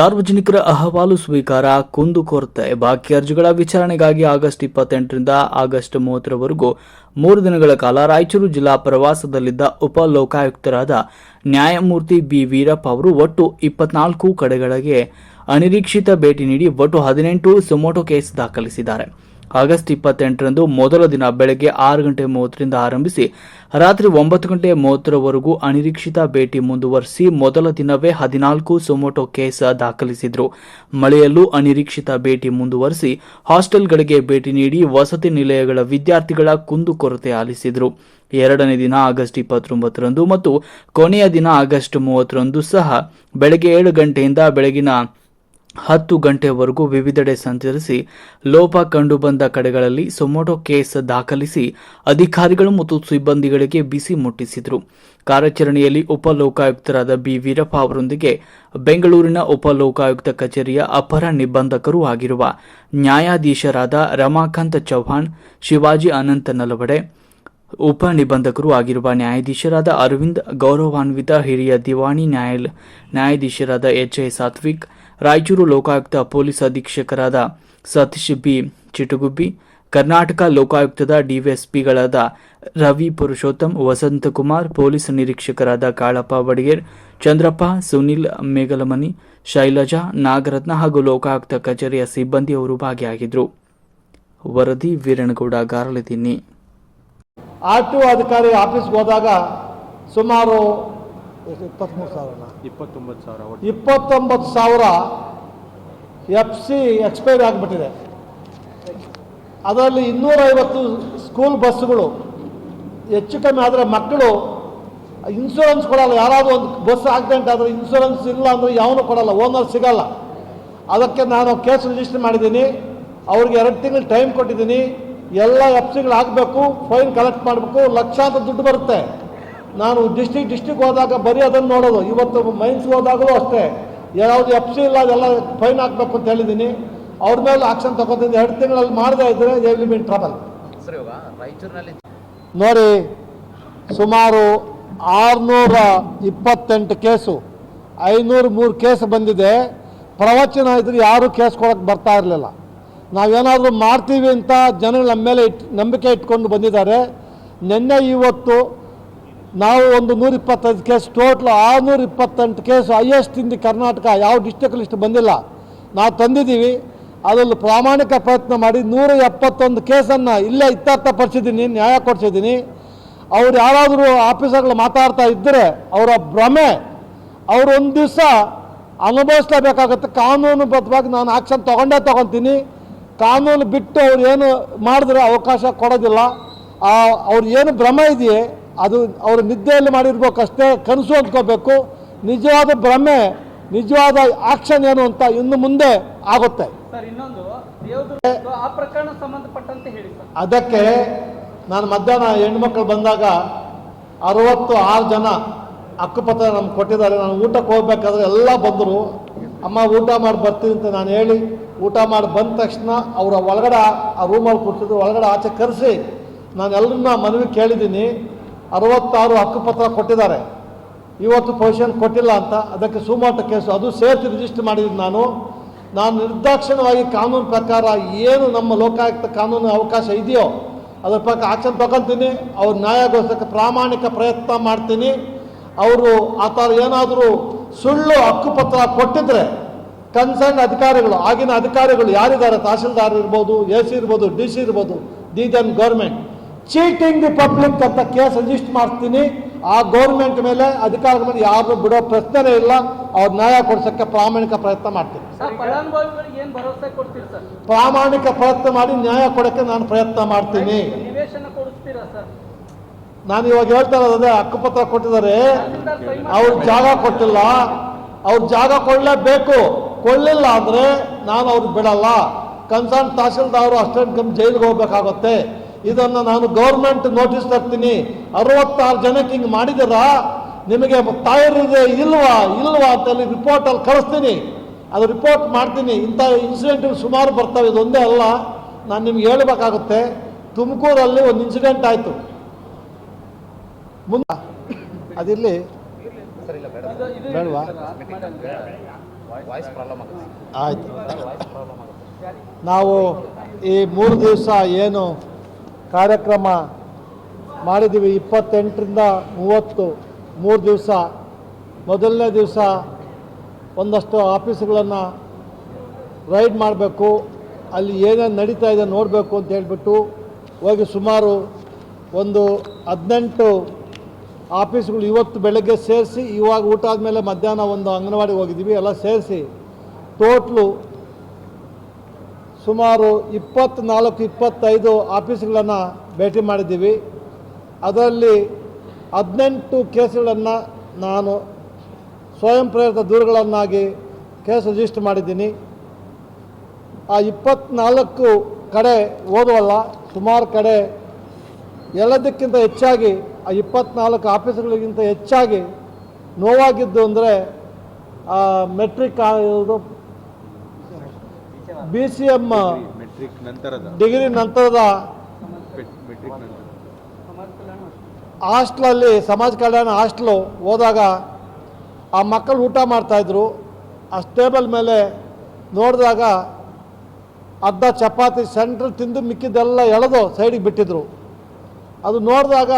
ಸಾರ್ವಜನಿಕರ ಅಹವಾಲು ಸ್ವೀಕಾರ ಕುಂದುಕೊರತೆ ಬಾಕಿ ಅರ್ಜಿಗಳ ವಿಚಾರಣೆಗಾಗಿ ಆಗಸ್ಟ್ ಇಪ್ಪತ್ತೆಂಟರಿಂದ ಆಗಸ್ಟ್ ಮೂವತ್ತರವರೆಗೂ ಮೂರು ದಿನಗಳ ಕಾಲ ರಾಯಚೂರು ಜಿಲ್ಲಾ ಪ್ರವಾಸದಲ್ಲಿದ್ದ ಉಪ ಲೋಕಾಯುಕ್ತರಾದ ನ್ಯಾಯಮೂರ್ತಿ ಬಿ ವೀರಪ್ಪ ಅವರು ಒಟ್ಟು ಇಪ್ಪತ್ನಾಲ್ಕು ಕಡೆಗಳಿಗೆ ಅನಿರೀಕ್ಷಿತ ಭೇಟಿ ನೀಡಿ ಒಟ್ಟು ಹದಿನೆಂಟು ಸುಮೋಟೋ ಕೇಸ್ ದಾಖಲಿಸಿದ್ದಾರೆ. ಆಗಸ್ಟ್ ಇಪ್ಪತ್ತೆಂಟರಂದು ಮೊದಲ ದಿನ ಬೆಳಗ್ಗೆ ಆರು ಗಂಟೆ ಮೂವತ್ತರಿಂದ ಆರಂಭಿಸಿ ರಾತ್ರಿ ಒಂಬತ್ತು ಗಂಟೆ ಮೂವತ್ತರವರೆಗೂ ಅನಿರೀಕ್ಷಿತ ಭೇಟಿ ಮುಂದುವರಿಸಿ ಮೊದಲ ದಿನವೇ ಹದಿನಾಲ್ಕು ಸೊಮೊಟೊ ಕೇಸ್ ದಾಖಲಿಸಿದ್ರು. ಮಳೆಯಲ್ಲೂ ಅನಿರೀಕ್ಷಿತ ಭೇಟಿ ಮುಂದುವರಿಸಿ ಹಾಸ್ಟೆಲ್ಗಳಿಗೆ ಭೇಟಿ ನೀಡಿ ವಸತಿ ನಿಲಯಗಳ ವಿದ್ಯಾರ್ಥಿಗಳ ಕುಂದುಕೊರತೆ ಆಲಿಸಿದ್ರು. ಎರಡನೇ ದಿನ ಆಗಸ್ಟ್ ಇಪ್ಪತ್ತೊಂಬತ್ತರಂದು ಮತ್ತು ಕೊನೆಯ ದಿನ ಆಗಸ್ಟ್ ಮೂವತ್ತರಂದು ಸಹ ಬೆಳಗ್ಗೆ ಏಳು ಗಂಟೆಯಿಂದ ಬೆಳಗಿನ ಹತ್ತು ಗಂಟೆವರೆಗೂ ವಿವಿಧೆಡೆ ಸಂಚರಿಸಿ ಲೋಪ ಕಂಡುಬಂದ ಕಡೆಗಳಲ್ಲಿ ಸೊಮೊಟೊ ಕೇಸ್ ದಾಖಲಿಸಿ ಅಧಿಕಾರಿಗಳು ಮತ್ತು ಸಿಬ್ಬಂದಿಗಳಿಗೆ ಬಿಸಿ ಮುಟ್ಟಿಸಿದರು. ಕಾರ್ಯಾಚರಣೆಯಲ್ಲಿ ಉಪ ಲೋಕಾಯುಕ್ತರಾದ ಬಿ. ವೀರಪ್ಪ ಅವರೊಂದಿಗೆ ಬೆಂಗಳೂರಿನ ಉಪಲೋಕಾಯುಕ್ತ ಕಚೇರಿಯ ಅಪರ ನಿಬಂಧಕರೂ ಆಗಿರುವ ನ್ಯಾಯಾಧೀಶರಾದ ರಮಾಕಾಂತ್ ಚೌಹಾಣ್, ಶಿವಾಜಿ ಅನಂತ ನಲವಡೆ, ಉಪ ನಿಬಂಧಕರು ಆಗಿರುವ ನ್ಯಾಯಾಧೀಶರಾದ ಅರವಿಂದ್ ಗೌರವಾನ್ವಿತ, ಹಿರಿಯ ದಿವಾಣಿ ನ್ಯಾಯಾಲಯ ನ್ಯಾಯಾಧೀಶರಾದ H A Satvik Raichur Lokayukta police ಅಧೀಕ್ಷಕರಾದ Satish B. Chitagubbi, Karnataka ಲೋಕಾಯುಕ್ತದ ಡಿವೈಎಸ್ಪಿಗಳಾದ ರವಿ ಪುರುಷೋತ್ತಮ್ ವಸಂತಕುಮಾರ್ ಪೊಲೀಸ್ ನಿರೀಕ್ಷಕರಾದ ಕಾಳಪ್ಪ ಬಡಿಗೇರ್, ಚಂದ್ರಪ್ಪ, ಸುನಿಲ್ ಮೇಗಲಮನಿ, ಶೈಲಜಾ, ನಾಗರತ್ನ ಹಾಗೂ ಲೋಕಾಯುಕ್ತ ಕಚೇರಿಯ ಸಿಬ್ಬಂದಿಯವರು ಭಾಗಿಯಾಗಿದ್ದರು. ವರದಿ ವೀರಣಗೌಡ ಗಾರಲದಿನ್ನಿ ಆರ್ ಟಿ ಅಧಿಕಾರಿ ಆಫೀಸ್ಗೆ ಹೋದಾಗ ಸುಮಾರು ಎಷ್ಟು ಇಪ್ಪತ್ತ್ಮೂರು ಸಾವಿರನ? ಇಪ್ಪತ್ತೊಂಬತ್ತು ಸಾವಿರ ಒಟ್ಟು. ಇಪ್ಪತ್ತೊಂಬತ್ತು ಸಾವಿರ ಎಫ್ ಸಿ ಎಕ್ಸ್ಪೈರ್ ಆಗಿಬಿಟ್ಟಿದೆ. ಅದರಲ್ಲಿ ಇನ್ನೂರೈವತ್ತು ಸ್ಕೂಲ್ ಬಸ್ಸುಗಳು ಹೆಚ್ಚು ಕಮ್ಮಿ ಆದರೆ ಮಕ್ಕಳು ಇನ್ಶೂರೆನ್ಸ್ ಕೊಡಲ್ಲ. ಯಾರಾದರೂ ಒಂದು ಬಸ್ ಆಕ್ಸಿಡೆಂಟ್ ಆದರೆ ಇನ್ಶೂರೆನ್ಸ್ ಇಲ್ಲ ಅಂದರೆ ಯಾವನು ಕೊಡಲ್ಲ ಓನರ್ ಸಿಗಲ್ಲ. ಅದಕ್ಕೆ ನಾನು ಕೇಸ್ ರಿಜಿಸ್ಟರ್ ಮಾಡಿದ್ದೀನಿ. ಅವ್ರಿಗೆ ಎರಡು ತಿಂಗಳು ಟೈಮ್ ಕೊಟ್ಟಿದ್ದೀನಿ. ಎಲ್ಲ ಎಫ್ ಸಿಗಳು ಆಗಬೇಕು ಫೈನ್ ಕಲೆಕ್ಟ್ ಮಾಡಬೇಕು. ಲಕ್ಷಾಂತರ ದುಡ್ಡು ಬರುತ್ತೆ. ನಾನು ಡಿಸ್ಟಿಕ್ ಡಿಸ್ಟಿಕ್ ಹೋದಾಗ ಬರೀ ಅದನ್ನು ನೋಡೋದು. ಇವತ್ತು ಮೈನ್ಸ್ಗೆ ಹೋದಾಗಲೂ ಅಷ್ಟೇ. ಯಾವುದು ಎಫ್ ಸಿ ಇಲ್ಲ ಅದೆಲ್ಲ ಫೈನ್ ಹಾಕಬೇಕು ಅಂತ ಹೇಳಿದ್ದೀನಿ ಅವ್ರ ಮೇಲೆ ಆಕ್ಷನ್ ತಗೋತೀನಿ ಎರಡು ತಿಂಗಳಲ್ಲಿ ಮಾಡದೇ ಇದ್ದರೆ ದೇ ವಿಲ್ ಬಿನ್ ಟ್ರಬಲ್ ನೋಡಿ ಸುಮಾರು ಆರುನೂರ ಇಪ್ಪತ್ತೆಂಟು ಕೇಸು ಐನೂರು ಮೂರು ಕೇಸ್ ಬಂದಿದೆ. ಪ್ರವಚನ ಇದ್ರೆ ಯಾರೂ ಕೇಸ್ ಕೊಡೋಕ್ಕೆ ಬರ್ತಾ ಇರಲಿಲ್ಲ. ನಾವೇನಾದರೂ ಮಾಡ್ತೀವಿ ಅಂತ ಜನಗಳು ನಮ್ಮ ಮೇಲೆ ಇಟ್ ನಂಬಿಕೆ ಇಟ್ಕೊಂಡು ಬಂದಿದ್ದಾರೆ. ನಿನ್ನೆ ಇವತ್ತು ನಾವು ಒಂದು ನೂರ ಇಪ್ಪತ್ತೈದು ಕೇಸ್, ಟೋಟ್ಲ್ ಆರುನೂರ ಇಪ್ಪತ್ತೆಂಟು ಕೇಸು ಹೈಯೆಸ್ಟ್ ಇಂದಿ ಕರ್ನಾಟಕ ಯಾವ ಡಿಸ್ಟಿಕ್ ಲಿಸ್ಟ್ ಬಂದಿಲ್ಲ. ನಾವು ತಂದಿದ್ದೀವಿ. ಅದರಲ್ಲಿ ಪ್ರಾಮಾಣಿಕ ಪ್ರಯತ್ನ ಮಾಡಿ ನೂರ ಎಪ್ಪತ್ತೊಂದು ಕೇಸನ್ನು ಇಲ್ಲೇ ಇತ್ಯರ್ಥಪಡಿಸಿದ್ದೀನಿ ನ್ಯಾಯ ಕೊಡಿಸಿದ್ದೀನಿ. ಅವ್ರು ಯಾರಾದರೂ ಆಫೀಸರ್ಗಳು ಮಾತಾಡ್ತಾ ಇದ್ದರೆ ಅವರ ಭ್ರಮೆ, ಅವರು ಒಂದು ದಿವಸ ಅನುಭವಿಸ್ಲೇಬೇಕಾಗುತ್ತೆ. ಕಾನೂನುಬದ್ಧವಾಗಿ ನಾನು ಆಕ್ಷನ್ ತೊಗೊಂಡೇ ತೊಗೊತೀನಿ. ಕಾನೂನು ಬಿಟ್ಟು ಅವ್ರು ಏನು ಮಾಡಿದ್ರೆ ಅವಕಾಶ ಕೊಡೋದಿಲ್ಲ. ಅವ್ರು ಏನು ಭ್ರಮೆ ಇದೆಯೇ ಅದು ಅವರು ನಿದ್ದೆಯಲ್ಲಿ ಮಾಡಿರ್ಬೇಕಷ್ಟೇ ಕನಸು ಅಂದ್ಕೋಬೇಕು ನಿಜವಾದ ಭ್ರಮೆ ನಿಜವಾದ ಆಕ್ಷನ್ ಏನು ಅಂತ ಇನ್ನು ಮುಂದೆ ಆಗುತ್ತೆ. ಅದಕ್ಕೆ ನಾನು ಮಧ್ಯಾಹ್ನ ಹೆಣ್ಮಕ್ಳು ಬಂದಾಗ ಅರವತ್ತು ಆರು ಜನ ಅಕ್ಕಪತ್ರ ನಮ್ಗೆ ಕೊಟ್ಟಿದ್ದಾರೆ. ನಾನು ಊಟಕ್ಕೆ ಹೋಗ್ಬೇಕಾದ್ರೆ ಎಲ್ಲ ಬಂದರು. ಅಮ್ಮ ಊಟ ಮಾಡಿ ಬರ್ತೀನಿ ಅಂತ ನಾನು ಹೇಳಿ ಊಟ ಮಾಡಿ ಬಂದ ತಕ್ಷಣ ಅವರ ಒಳಗಡೆ ಆ- ಆ ರೂಮಲ್ಲಿ ಕೂತಿದ್ರು. ಒಳಗಡೆ ಆಚೆ ಕರೆಸಿ ನಾನು ಎಲ್ಲರನ್ನ ಮನವಿ ಕೇಳಿದ್ದೀನಿ. ಅರವತ್ತಾರು ಹಕ್ಕುಪತ್ರ ಕೊಟ್ಟಿದ್ದಾರೆ. ಇವತ್ತು ಪೊಸಿಷನ್ ಕೊಟ್ಟಿಲ್ಲ ಅಂತ ಅದಕ್ಕೆ ಸುಮಾಟ ಕೇಸು. ಅದು ಸೇರ್ತಿ ರಿಜಿಸ್ಟರ್ ಮಾಡಿದ್ದೀನಿ ನಾನು. ನಾನು ನಿರ್ದಾಕ್ಷಿಣ್ಯವಾಗಿ ಕಾನೂನು ಪ್ರಕಾರ ಏನು ನಮ್ಮ ಲೋಕಾಯುಕ್ತ ಕಾನೂನು ಅವಕಾಶ ಇದೆಯೋ, ಅದ್ರ ಪ್ರಕಾರ ಆಕ್ಷನ್ ತಗೊತೀನಿ. ಅವ್ರು ನ್ಯಾಯಗೋಸ್ಕರ ಪ್ರಾಮಾಣಿಕ ಪ್ರಯತ್ನ ಮಾಡ್ತೀನಿ. ಅವರು ಆ ಥರ ಏನಾದರೂ ಸುಳ್ಳು ಹಕ್ಕುಪತ್ರ ಕೊಟ್ಟಿದ್ರೆ ಕನ್ಸರ್ನ್ ಅಧಿಕಾರಿಗಳು, ಆಗಿನ ಅಧಿಕಾರಿಗಳು ಯಾರಿದ್ದಾರೆ? ತಹಸೀಲ್ದಾರ್ ಇರ್ಬೋದು, ಎ ಸಿ ಇರ್ಬೋದು, ಡಿ ಸಿ ಇರ್ಬೋದು the then government. Cheating the public ಅಂತ ಕೇಸ್ ರಿಜಿಸ್ಟರ್ ಮಾಡ್ತೀನಿ. ಆ ಗೌರ್ಮೆಂಟ್ ಮೇಲೆ ಅಧಿಕಾರದ ಮೇಲೆ ಯಾರು ಬಿಡೋ ಪ್ರಶ್ನೆ ಇಲ್ಲ. ಅವ್ರ ನ್ಯಾಯ ಕೊಡ್ಸೋಕ್ಕೆ ಪ್ರಾಮಾಣಿಕ ಪ್ರಯತ್ನ ಮಾಡ್ತೀನಿ. ಸರ್ ಫಲಾನುಭವಿಗಳಿಗೆ ಏನ್ ಭರವಸೆ ಕೊಡ್ತೀರಿ ಸರ್? ಪ್ರಾಮಾಣಿಕ ಪ್ರಯತ್ನ ಮಾಡಿ ನ್ಯಾಯ ಕೊಡೋಕ್ಕೆ ನಾನು ಪ್ರಯತ್ನ ಮಾಡ್ತೀನಿ. ನಿವೇಶನ ಕೊಡಿಸ್ತೀರಾ ಸರ್? ನಾನು ಇವಾಗ ಹೇಳ್ತಾ ಇರೋದ್ರೆ ಅದೇ ಹಕ್ಕುಪತ್ರ ಕೊಟ್ಟಿದ್ದಾರೆ. ಅವ್ರ ಜಾಗ ಕೊಟ್ಟಿಲ್ಲ. ಅವ್ರ ಜಾಗ ಕೊಡಲೇಬೇಕು. ಕೊಡಲಿಲ್ಲ ಅಂದರೆ ನಾನು ಅವ್ರಿಗೆ ಬಿಡಲ್ಲ. ಕನ್ಸರ್ನ್ ತಹಶೀಲ್ದಾರ್ ಅಷ್ಟೊಂದು ಕಮ್ಮಿ ಜೈಲಿಗೆ ಹೋಗ್ಬೇಕಾಗುತ್ತೆ. ಇದನ್ನು ನಾನು ಗೌರ್ಮೆಂಟ್ ನೋಟಿಸ್ ತರ್ತೀನಿ. ಅರವತ್ತಾರು ಜನಕ್ಕೆ ಹಿಂಗೆ ಮಾಡಿದಾರ ನಿಮಗೆ ತಾಯಿರಿದೆ ಇಲ್ವಾ? ಇಲ್ವಾ ಅಂತೇಳಿ ರಿಪೋರ್ಟಲ್ಲಿ ಕಳಿಸ್ತೀನಿ. ಅದು ರಿಪೋರ್ಟ್ ಮಾಡ್ತೀನಿ. ಇಂಥ ಇನ್ಸಿಡೆಂಟ್ ಸುಮಾರು ಬರ್ತವೆ. ಇದೊಂದೇ ಅಲ್ಲ. ನಾನು ನಿಮ್ಗೆ ಹೇಳಬೇಕಾಗುತ್ತೆ. ತುಮಕೂರಲ್ಲಿ ಒಂದು ಇನ್ಸಿಡೆಂಟ್ ಆಯಿತು. ಮುಂದೆ ಅದಿರಲಿ. ಆಯ್ತು ಆಯಿತು. ನಾವು ಈ ಮೂರು ದಿವಸ ಏನು ಕಾರ್ಯಕ್ರಮ ಮಾಡಿದ್ದೀವಿ. ಇಪ್ಪತ್ತೆಂಟರಿಂದ ಮೂವತ್ತು, ಮೂರು ದಿವಸ. ಮೊದಲನೇ ದಿವಸ ಒಂದಷ್ಟು ಆಫೀಸ್ಗಳನ್ನು ರೈಡ್ ಮಾಡಬೇಕು. ಅಲ್ಲಿ ಏನೇನು ನಡೀತಾ ಇದೆ ನೋಡಬೇಕು ಅಂತ ಹೇಳಿಬಿಟ್ಟು ಹೋಗಿ ಸುಮಾರು ಒಂದು ಹದಿನೆಂಟು ಆಫೀಸ್ಗಳು ಇವತ್ತು ಬೆಳಗ್ಗೆ ಸೇರಿಸಿ, ಇವಾಗ ಊಟ ಆದಮೇಲೆ ಮಧ್ಯಾಹ್ನ ಒಂದು ಅಂಗನವಾಡಿಗೆ ಹೋಗಿದ್ದೀವಿ. ಎಲ್ಲ ಸೇರಿಸಿ, ಟೋಟ್ಲು ಸುಮಾರು ಇಪ್ಪತ್ತ್ನಾಲ್ಕು ಇಪ್ಪತ್ತೈದು ಆಫೀಸ್ಗಳನ್ನು ಭೇಟಿ ಮಾಡಿದ್ದೀವಿ. ಅದರಲ್ಲಿ ಹದಿನೆಂಟು ಕೇಸುಗಳನ್ನು ನಾನು ಸ್ವಯಂ ಪ್ರೇರಿತ ದೂರುಗಳನ್ನಾಗಿ ಕೇಸ್ ರಿಜಿಸ್ಟರ್ ಮಾಡಿದ್ದೀನಿ. ಆ ಇಪ್ಪತ್ತ್ನಾಲ್ಕು ಕಡೆ ಓದುವಲ್ಲ, ಸುಮಾರು ಕಡೆ ಎಲ್ಲದಕ್ಕಿಂತ ಹೆಚ್ಚಾಗಿ, ಆ ಇಪ್ಪತ್ತ್ನಾಲ್ಕು ಆಫೀಸ್ಗಳಿಗಿಂತ ಹೆಚ್ಚಾಗಿ ನೋವಾಗಿದ್ದು ಅಂದರೆ ಮೆಟ್ರಿಕ್ ಇದು ಬಿ ಸಿ ಎಂ ಮೆಟ್ರಿಕ್ ನಂತರದ. ಡಿಗ್ರಿ ನಂತರದ ಹಾಸ್ಟ್ಲಲ್ಲಿ ಸಮಾಜ ಕಲ್ಯಾಣ ಹಾಸ್ಟ್ಲು ಹೋದಾಗ ಆ ಮಕ್ಕಳು ಊಟ ಮಾಡ್ತಾಯಿದ್ರು ಆ ಟೇಬಲ್ ಮೇಲೆ ನೋಡಿದಾಗ ಅರ್ಧ ಚಪಾತಿ ಸೆಂಟ್ರ್ ತಿಂದು ಮಿಕ್ಕಿದ್ದೆಲ್ಲ ಎಳೆದು ಸೈಡಿಗೆ ಬಿಟ್ಟಿದ್ರು. ಅದು ನೋಡಿದಾಗ